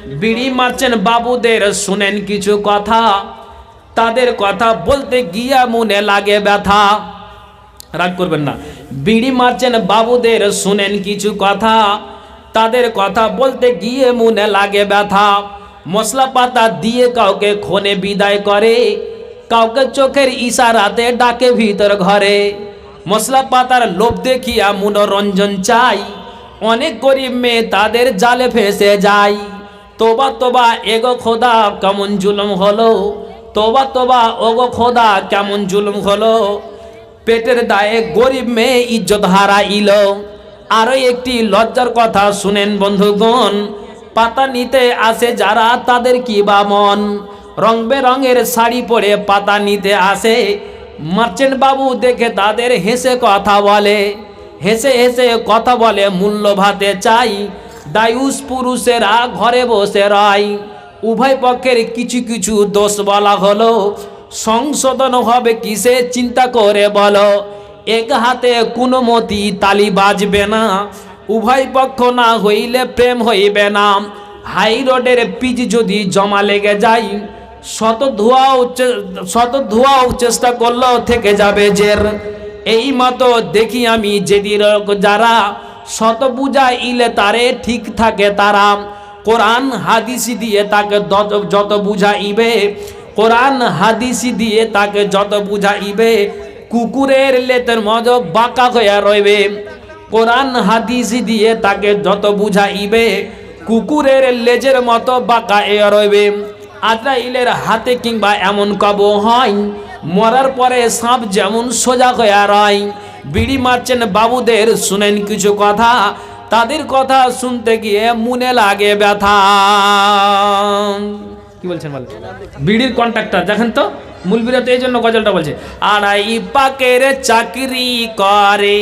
বিড়ি মারছেন বাবুদের, শুনেন কিছু কথা। তাদের কথা বলতে গিয়া মনে লাগে ব্যথা। রাগ করবেন না। বিড়ি মারছেন বাবুদের, শুনেন কিছু কথা। তাদের কথা বলতে গিয়ে মনে লাগে ব্যথা। মশলা পাতা দিয়ে কাউকে খনে বিদায় করে, কাউকে চোখের ইশারাতে ডাকে ভিতর ঘরে। মশলা পাতার লোভ দেখিয়া মনোরঞ্জন চাই, অনেক গরিব মেয়ে তাদের জালে ফেসে যায়। তোবা তোবা, এগো খোদা, কেমন জুলুম হলো? তোবা তোবা, ওগো খোদা, কেমন জুলুম হলো? পেটের দায়ে গরিব মেয়ে ইজ্জত হারা হারাইল। আরও একটি লজ্জার কথা শুনেন বন্ধুগণ, পাতা নিতে আসে যারা, তাদের কি বা মন? রং বেরঙের শাড়ি পরে পাতা নিতে আসে। মার্চেন্ট বাবু দেখে তাদের হেসে কথা বলে। হেসে হেসে কথা বলে মূল্য ভাতে চাই। ডায়ুস পুরুষেরা ঘরে বসে রয়। উভয় পক্ষের কিছু কিছু দোষ বলা হলো। সংশোধন হবে কিসে চিন্তা করে বলো। এক হাতে কোনো মতি তালি বাজবে না। উভয় পক্ষ না হইলে প্রেম হইবে না। হাই রোডের পিচ যদি জমা লেগে যায়, শত ধোয়াও চে- শত ধোয়াও চেষ্টা করলেও থেকে যাবে জের। এই মতো দেখি আমি যেদিন যারা শত বুঝা ইলে তারে ঠিক থাকে তারা। কোরআন হাদিসি দিয়ে তাকে যত- যত বুঝাইবে, কোরআন হাদিসি দিয়ে তাকে যত বুঝাইবে, কুকুরের লেতের মজ বাঁকা হইয়া রইবে। কোরআন হাদিসি দিয়ে তাকে যত বুঝাইবে, কুকুরের লেজের মতো বাঁকা এ রইবে। আজরাইলের হাতে কিংবা এমন কব হয়, মরার পরে সাপ যেমন সোজা হইয়া রয় বিড়ি মারছেন বাবুদের, শুনেন কিছু কথা। তাদের কথা শুনতে গিয়ে মনে লাগে ব্যথা। কি বলছেন বল বিড়ির কন্ট্রাক্টর দেখেন তো, মূলবিরা তো এই জন্য গজলটা বলছে, আড়াই পাকের চাকরি করে,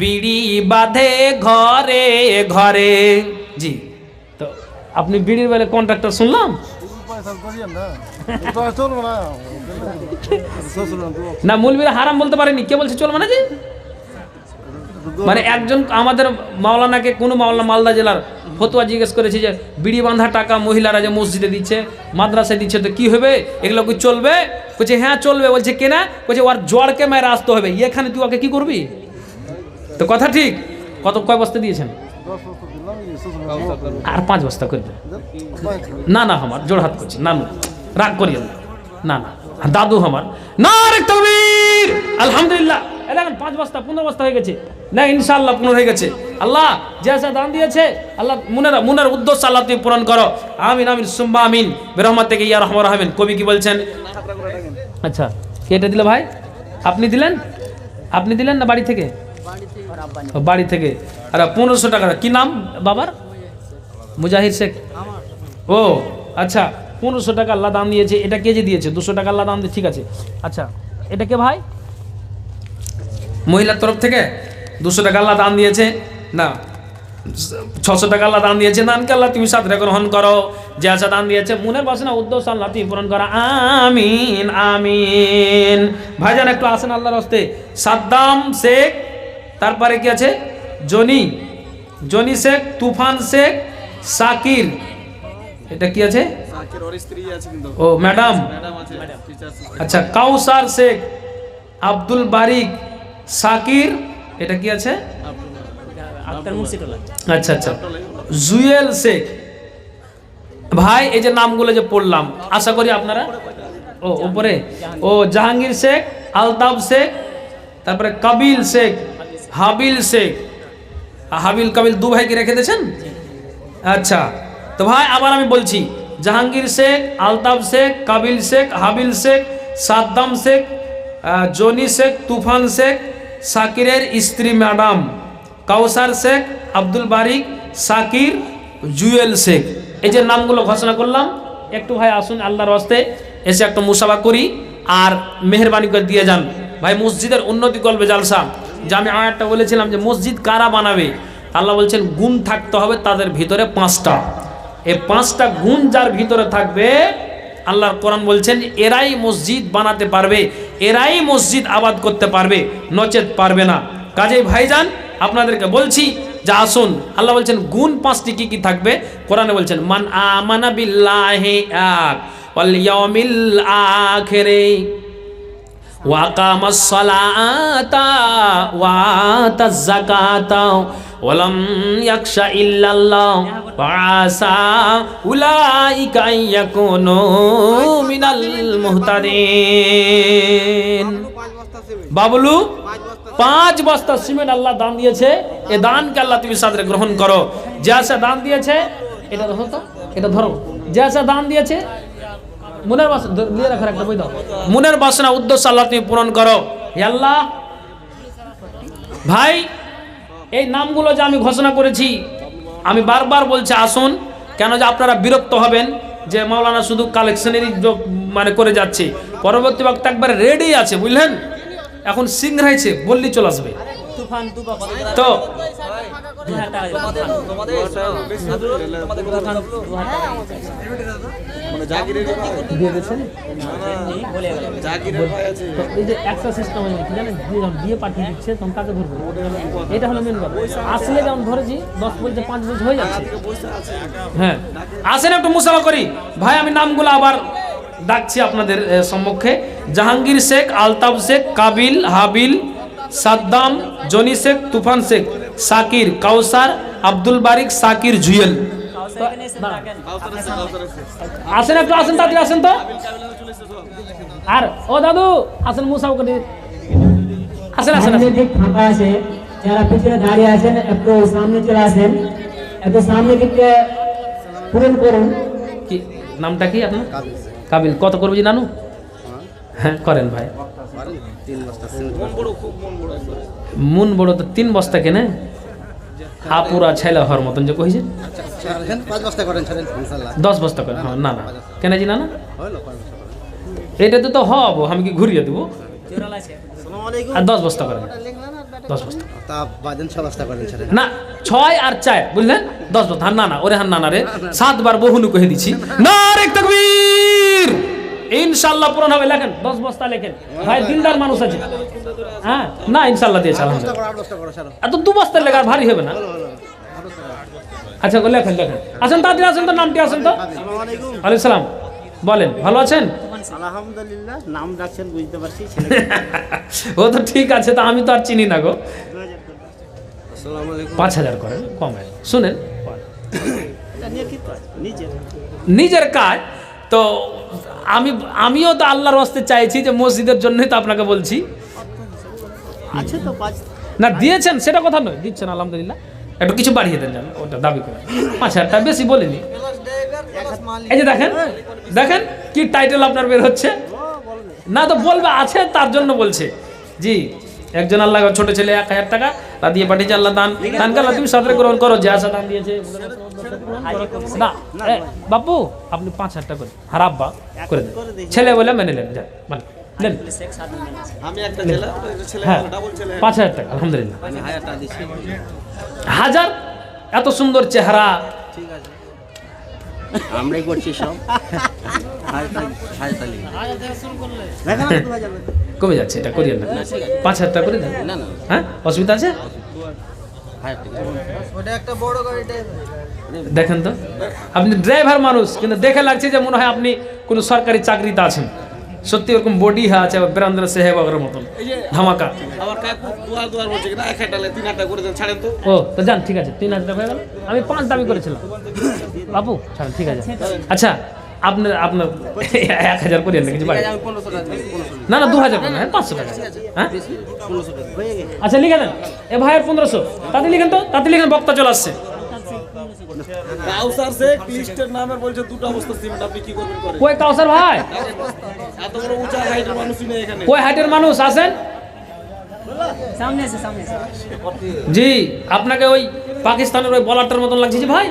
বিড়ি বাঁধে ঘরে ঘরে। জি, তো আপনি বিড়ির বেলে কন্ট্রাক্টর শুনলাম? না মূলবিরা হারাম বলতে পারেনি। কে বলছে চলবে না জি মানে একজন আমাদের মাওলানাকে, কোনো মাওলানা মালদা জেলার ফতুয়া জিজ্ঞেস করেছে যে, বিড়ি বাঁধা টাকা মহিলারা যে মসজিদে দিচ্ছে, মাদ্রাসায় দিচ্ছে, তো কি হবে? এগুলো কি চলবে? বলছে হ্যাঁ চলবে। বলছে কেনা বলছে, ওর জ্বরকে মায়ের আসতে হবে? এখানে তুই ওকে কি করবি? তো কথা ঠিক। কত, কয় বস্তা দিয়েছেন? আর পাঁচ বস্তা করে দেন না না, আমার জোড়হাত করছি। না না, রাগ করিও না। না দাদু আমার। না রে তকবীর! আলহামদুলিল্লাহ। দেখেন, পাঁচ বস্তা, পনেরো বস্তা হয়ে গেছে। না, ইনশাআল্লাহ পনেরো হয়ে গেছে। আল্লাহ, যে দান দিয়েছে, আল্লাহ, মুনের মুনের উদ্দেশ্য আল্লাহ তুমি পূরণ করো। আমিন আমিন সুম্বা আমিন। বেরহমত থেকে ইয়া রহমান রহমেন কবি কি বলছেন? আচ্ছা কে এটা দিল ভাই। আপনি দিলেন? আপনি দিলেন না বাড়ি থেকে? বাড়ি থেকে। আরে পনেরোশো টাকা। কি নাম বাবার? মুজাহির শেখ। ও আচ্ছা পনেরোশো টাকা আল্লাহ দাম দিয়েছে। এটা কে যে দিয়েছে? দুশো টাকা আল্লাহ দাম দিয়ে ঠিক আছে। আচ্ছা এটা কে ভাই? মহিলার তরফ থেকে দুশো টাকা আল্লাহ দাম দিয়েছে। না, ছশো টাকা আল্লাহ দান দিয়েছে। দানকে আল্লাহ তুমি সাথে গ্রহণ করো। যে আশা দান দিয়েছে মনের বাসনা উদ্দেশ্য আল্লাহ তুমি পূরণ করো। আমিন আমিন। ভাইজান, একটু আসেন আল্লাহর হস্তে। সাদ্দাম শেখ তারপরে কি আছে? জনি। জনি শেখ তুফান শেখ সাকির। এটা কি আছে? ও ম্যাডাম। আচ্ছা কাউসার শেখ আব্দুল বারিক সাকির। এটা কি আছে? আচ্ছা আচ্ছা। জুয়েল শেখ। ভাই এই যে নামগুলো যে পড়লাম আশা করি আপনারা ও উপরে। ও জাহাঙ্গীর শেখ আলতাফ শেখ তারপরে কাবিল শেখ। হাবিল শেখ। হাবিল কাবিল দু ভাইকে রেখে দিয়েছেন? আচ্ছা তো ভাই, আবার আমি বলছি, জাহাঙ্গীর শেখ, আলতাফ শেখ, কাবিল শেখ, হাবিল শেখ, সাদ্দাম শেখ জনি শেখ, তুফান শেখ, সাকিরের স্ত্রী ম্যাডাম, কাউসার শেখ, আব্দুল বারিক, সাকির, জুয়েল শেখ। এই যে নামগুলো ঘোষণা করলাম, একটু ভাই আসুন আল্লাহর হস্তে, এসে একটা মুসাফা করি, আর মেহরবানি করে দিয়ে যান। ভাই, মসজিদের উন্নতি করবে জালসা। যে আমি আয়াতটা বলেছিলাম যে মসজিদ কারা বানাবে? আল্লাহ বলছেন, গুণ থাকতে হবে তাদের ভিতরে পাঁচটা। এই পাঁচটা গুণ যার ভিতরে থাকবে, আল্লাহর কোরআন বলছেন, এরাই মসজিদ বানাতে পারবে, এরাই মসজিদ আবাদ করতে পারবে, নচেত পারবে না। কাজেই ভাইজান, আপনাদেরকে বলছি যা আসুন, আল্লাহ বলছেন, গুণ পাঁচটি কি কি থাকবে? কোরআনে বলছেন, মান আমানা ওয়াল ইয়াউমিল আখিরি। وأقام الصلاة وآتى الزكاة ولم يخش إلا الله وعسى أولئك أن يكونوا من المهتدين বাবলু পাঁচ বস্তা সিমেন্ট আল্লাহ দান দিয়েছে এ দানকে আল্লাহ তুমি সাদরে গ্রহণ করো যে আসা দান দিয়েছে এটা ধরো তো এটা ধরো যে আসা দান দিয়েছে মনের বাসনা নিয়ে রাখার একটা বই দাও মনের বাসনা উদ্দেশ্য আল্লাহ তুমি পূরণ করো। আল্লাহ ভাই এই নামগুলো যে আমি ঘোষণা করেছি আমি বারবার বলছি আসুন কেন যে আপনারা বিরক্ত হবেন যে মাওলানা শুধু কালেকশনেরই মানে করে যাচ্ছে। পরবর্তী বক্তা একবারে রেডি আছে বুঝলেন? এখন সিংড়াইছে বললি চলে আসবে। তুফান তুফা কত তো এই যে একটা সিস্টেম কি জানেন? দিয়ে পাঠিয়ে দিচ্ছে তখন কাকে ধরবো এটা হলো মেন কথা আসলে যেমন ধরেছি দশ পাঁচ হয়ে যাচ্ছে। হ্যাঁ। আসেন একটু মুসাফা করি। ভাই আমি নামগুলো আবার ডাকছি আপনাদের সম্মুখে। জাহাঙ্গীর শেখ আলতাফ শেখ কাবিল হাবিল সাদ্দাম জনি শেখ তুফান শেখ সাকির কাউসার আব্দুল বারিক সাকির জুয়েল। কাউসার এখানে এসে থাকেন আপনার সামনে আসেন একটু আসেন তাড়াতাড়ি আসেন তো। আর ও দাদু আসেন মুসাফা করি আসেন আসেন সামনে আসেন দিক ফাঁকা আছে যারা পিছনে দাঁড়িয়ে আছেন একটু সামনে চলে আসেন। একটু সামনে দিকটা পূরণ করুন। কি নামটা কি আপনার? কাবিল। কত করব জি নানু? হ্যাঁ করেন ভাই। মন বড় তো তিন বস্তা কেনে? হাপুরা ছেলে হওয়ার মতন যে কইছে। ছাড়েন পাঁচ বস্তা করেন দশ বস্তা করে হ্যাঁ না না। কেন জি না না? করেন। এটাতে তো হব আমি কি ঘুরিয়ে দেবো? আর দশ বস্তা করেন। দশ বস্তা। তা বাদেন ছ বস্তা করেন ছাড়েন। না ছয় আর চার বুঝলেন? দশ বস্তা হান না না ওরে হান না না রে। সাতবার বহুনু কহে দিছি। না রে তকবীর! ইনশাল্লাহ পূরণ হবে। লেখেন দশ বস্তা লেখেন। ভাই দিনদার মানুষ আছে। হ্যাঁ? না ইনশাল্লাহ দিয়ে বস্তা ছাড়ো এত দু বস্তার লেখা আর ভারী হবে না? আচ্ছা লেখেন লেখেন। আসেন তাড়াতাড়ি আসেন তো নামটি আসেন তো। আলাইকুম সালাম বলেন ভালো আছেন? আলহামদুলিল্লাহ নাম বুঝতে পারছি ও তো ঠিক আছে তা আমি তো আর চিনি না গো। পাঁচ হাজার করেন কমে শুনেন। নিজের কাজ? তো আমি আমিও তো আল্লাহর হস্তে চাইছি যে মসজিদের জন্যই তো আপনাকে বলছি। আছে তো পাঁচ না দিয়েছেন সেটা কথা নয় দিচ্ছেন আলহামদুলিল্লাহ। একটু কিছু বাড়িয়ে দেন জান ওটা দাবি করে। পাঁচ হাজার টাকা বেশি বলিনি। এই যে দেখেন দেখেন কি টাইটেল আপনার বের হচ্ছে। না তো বলবে আছে তার জন্য বলছে। জি। একজন আল্লাহ ছোট ছেলে এক হাজার টাকা তা দিয়ে পাঠিয়েছে আল্লাহ দান। দানকে আল্লাহ তুমি সাদরে গ্রহণ করো যে আশা দান দিয়েছে। না বাপু আপনি পাঁচ হাজার টাকা করে হারাব্বা করে দেন। ছেলে বলে মেনে নেন যান মানে নেন। শেখ সাধু মেনেছে আমি একটা ছেলে ছেলে হ্যাঁ পাঁচ হাজার টাকা আলহামদুলিল্লাহ। হাজার? এত সুন্দর চেহারা। আমরাই করছি সব। হাজার টাকা হাজার টাকা হাজার কমে যাচ্ছে এটা করিয়েন না। পাঁচ হাজার টাকা করে দেন। হ্যাঁ? অসুবিধা আছে? দেখেন তো। আপনি ড্রাইভার মানুষ কিন্তু দেখে লাগছে যে মনে হয় আপনি কোনো সরকারি চাকরিতে আছেন। সত্যি ওরকম বডি হ্যাঁ আছে বেরান্দ্র সাহেবের মতন। ধামাকা। ও তো যান ঠিক আছে তিন হাজার টাকা আমি পাঁচ দাবি করেছিলাম। বাবু ছাড়েন ঠিক আছে। আচ্ছা আপনার আপনার এক হাজার করিয়েন না কিছু বাড়ি না না দু হাজার করে হ্যাঁ পাঁচশো টাকা। হ্যাঁ? পনেরোশো টাকা হয়ে গেছে আচ্ছা লিখে দেন। এ ভাইয়ের পনেরোশো। তাতে লিখেন তো তাতে লিখেন বক্তা চলে আসছে। কাউসার শেখ লিস্টের নামে বলছে দুটো অবস্থা সিমেন্ট আপনি কি করবেন করে কই কাউসার ভাই? এত বড় উঁচা হাইটের মানুষই নেই এখানে। কই হাটের মানুষ সামনে সামনে জি আপনাকে ওই পাকিস্তানের ওই বলারটার মতন লাগছে জি ভাই।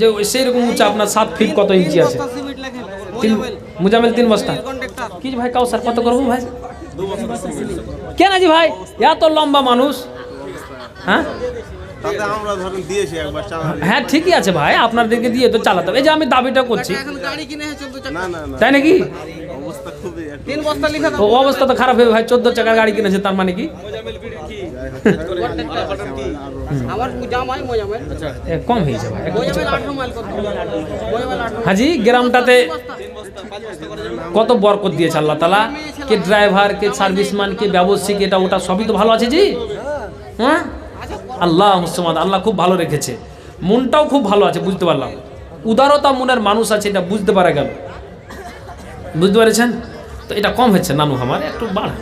যে ওই সেই রকম উঁচা আপনার সাত ফিট কত ইঞ্চি আছে? তিন মুজামেল তিন বস্তা। কি ভাই কাউসার কত করব ভাই? কেন জি ভাই? এত লম্বা মানুষ। হ্যাঁ? হ্যাঁ ঠিকই আছে ভাই আপনাদেরকে দিয়ে তো চালাতে হবে। এই যে আমি দাবিটা করছি। তাই নাকি? অবস্থা অবস্থা তো খারাপ হবে ভাই চোদ্দ চাকার গাড়ি কিনেছে তার মানে কি আমার জামাই মোজামেল এ, কম হয়ে যাবে। হাজি গ্রামটাতে কত বরকত দিয়েছে আল্লাহ তালা কে ড্রাইভার কে সার্ভিসম্যান কে ব্যবসায়িক এটা ওটা সবই তো ভালো আছে জি? হ্যাঁ? আল্লাহ মুসলমান আল্লাহ খুব ভালো রেখেছে। মনটাও খুব ভালো আছে বুঝতে পারলাম। উদারতা মনের মানুষ আছে এটা বুঝতে পারা গেল। বুঝতে পেরেছেন? তো এটা কম হচ্ছে নানু আমার একটু বাড়া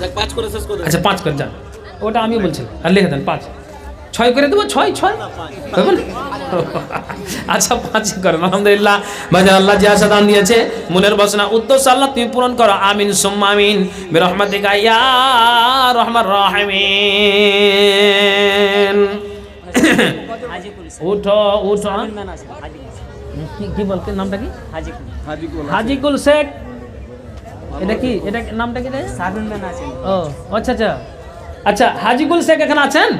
দেখ পাঁচ করে আচ্ছা পাঁচ করে যান ওটা আমি বলছি। আর লিখে দেন পাঁচ। ছয় করে দেবো? ছয় ছয়? আচ্ছা পাঁচ করেন আলহামদুলিল্লাহ। ভাই আল্লাহ যে আশা দান দিয়েছে মনের বাসনা উদ্দেশ্য আল্লাহ তুমি পূরণ করো। আমিন সুম্মা আমিন। বিরহমাতিকা ইয়া রহমান। রহিমিন উঠো উঠো কি- কি বলতে নামটা কি? হাজিকুল শেখ। এটা কি? এটা নামটা কি রে? ও আচ্ছা আচ্ছা। আচ্ছা হাজিকুল শেখ এখানে আছেন?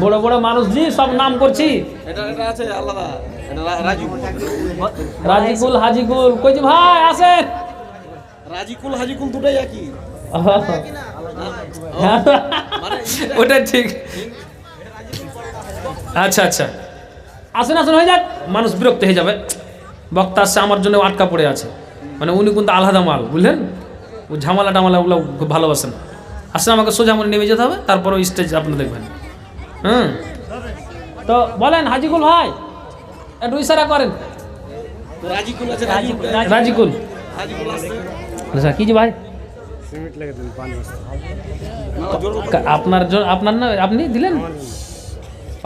বড় বড় মানুষ জি সব নাম করছি। এটা এটা আছে আলাদা। এটা রা- রাজু রাজিকুল হাজিকুল কইছি ভাই আসেন। রাজিকুল হাজিকুল দুটাই একই। ওটা ঠিক। আচ্ছা আচ্ছা। আসেন আসেন হয়ে যাক। মানুষ বিরক্ত হয়ে যাবে। বক্তা আসছে আমার জন্য আটকা পড়ে আছে। মানে উনি কিন্তু আলাদা মাল বুঝলেন? ও ঝামেলা টামালা ওগুলো খুব ভালোবাসেন। আসলে আমাকে সোজা মনে নেমে যেতে হবে তারপরে স্টেজ আপনি দেখবেন। হুম? তো বলেন হাজিকুল ভাই একটু ইশারা করেন। রাজিকুল আচ্ছা কি যে ভাই? আপনার জন্য আপনার না আপনি দিলেন?